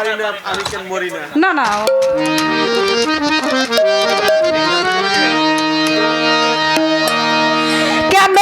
পারি না আমি কেন মরি না? না না কেন